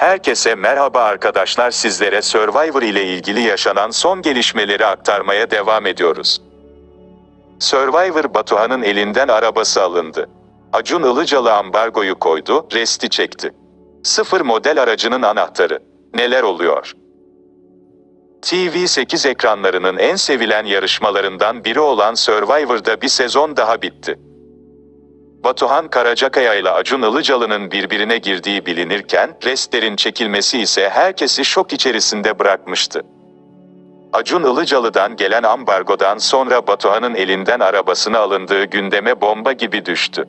Herkese merhaba arkadaşlar sizlere Survivor ile ilgili yaşanan son gelişmeleri aktarmaya devam ediyoruz. Survivor Batuhan'ın elinden arabası alındı. Acun Ilıcalı ambargoyu koydu, resti çekti. Sıfır model aracının anahtarı. Neler oluyor? TV8 ekranlarının en sevilen yarışmalarından biri olan Survivor'da bir sezon daha bitti. Batuhan Karacakaya ile Acun Ilıcalı'nın birbirine girdiği bilinirken, restlerin çekilmesi ise herkesi şok içerisinde bırakmıştı. Acun Ilıcalı'dan gelen ambargodan sonra Batuhan'ın elinden arabasını alındığı gündeme bomba gibi düştü.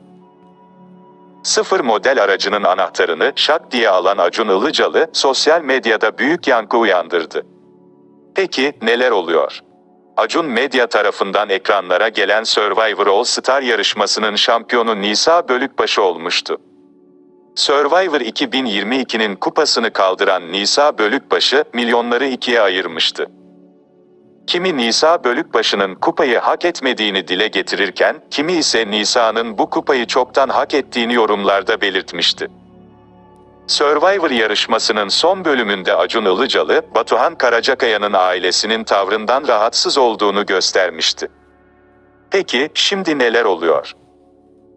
Sıfır model aracının anahtarını şak diye alan Acun Ilıcalı, sosyal medyada büyük yankı uyandırdı. Peki neler oluyor? Acun Medya tarafından ekranlara gelen Survivor All Star yarışmasının şampiyonu Nisa Bölükbaşı olmuştu. Survivor 2022'nin kupasını kaldıran Nisa Bölükbaşı milyonları ikiye ayırmıştı. Kimi Nisa Bölükbaşı'nın kupayı hak etmediğini dile getirirken, kimi ise Nisa'nın bu kupayı çoktan hak ettiğini yorumlarda belirtmişti. Survivor yarışmasının son bölümünde Acun Ilıcalı, Batuhan Karacakaya'nın ailesinin tavrından rahatsız olduğunu göstermişti. Peki, şimdi neler oluyor?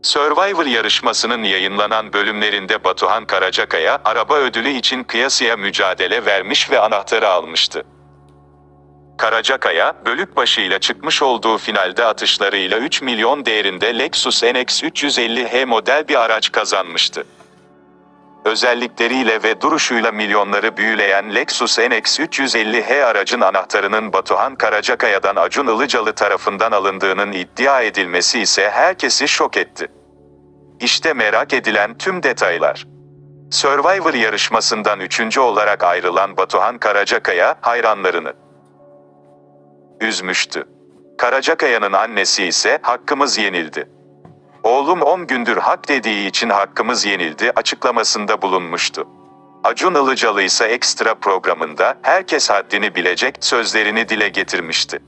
Survivor yarışmasının yayınlanan bölümlerinde Batuhan Karacakaya, araba ödülü için kıyasıya mücadele vermiş ve anahtarı almıştı. Karacakaya, Bölükbaşı çıkmış olduğu finalde atışlarıyla 3 milyon değerinde Lexus NX 350H model bir araç kazanmıştı. Özellikleriyle ve duruşuyla milyonları büyüleyen Lexus NX 350H aracın anahtarının Batuhan Karacakaya'dan Acun Ilıcalı tarafından alındığının iddia edilmesi ise herkesi şok etti. İşte merak edilen tüm detaylar. Survivor yarışmasından üçüncü olarak ayrılan Batuhan Karacakaya, hayranlarını üzmüştü. Karacakaya'nın annesi ise hakkımız yenildi. Oğlum 10 gündür hak dediği için hakkımız yenildi açıklamasında bulunmuştu. Acun Ilıcalı ise ekstra programında herkes haddini bilecek sözlerini dile getirmişti.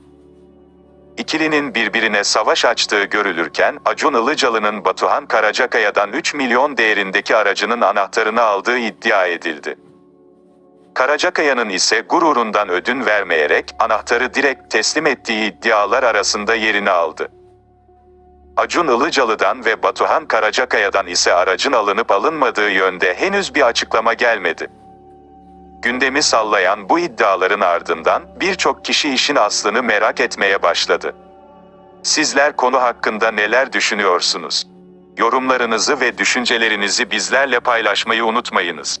İkilinin birbirine savaş açtığı görülürken Acun Ilıcalı'nın Batuhan Karacakaya'dan 3 milyon değerindeki aracının anahtarını aldığı iddia edildi. Karacakaya'nın ise gururundan ödün vermeyerek anahtarı direkt teslim ettiği iddialar arasında yerini aldı. Acun Ilıcalı'dan ve Batuhan Karacakaya'dan ise aracın alınıp alınmadığı yönde henüz bir açıklama gelmedi. Gündemi sallayan bu iddiaların ardından birçok kişi işin aslını merak etmeye başladı. Sizler konu hakkında neler düşünüyorsunuz? Yorumlarınızı ve düşüncelerinizi bizlerle paylaşmayı unutmayınız.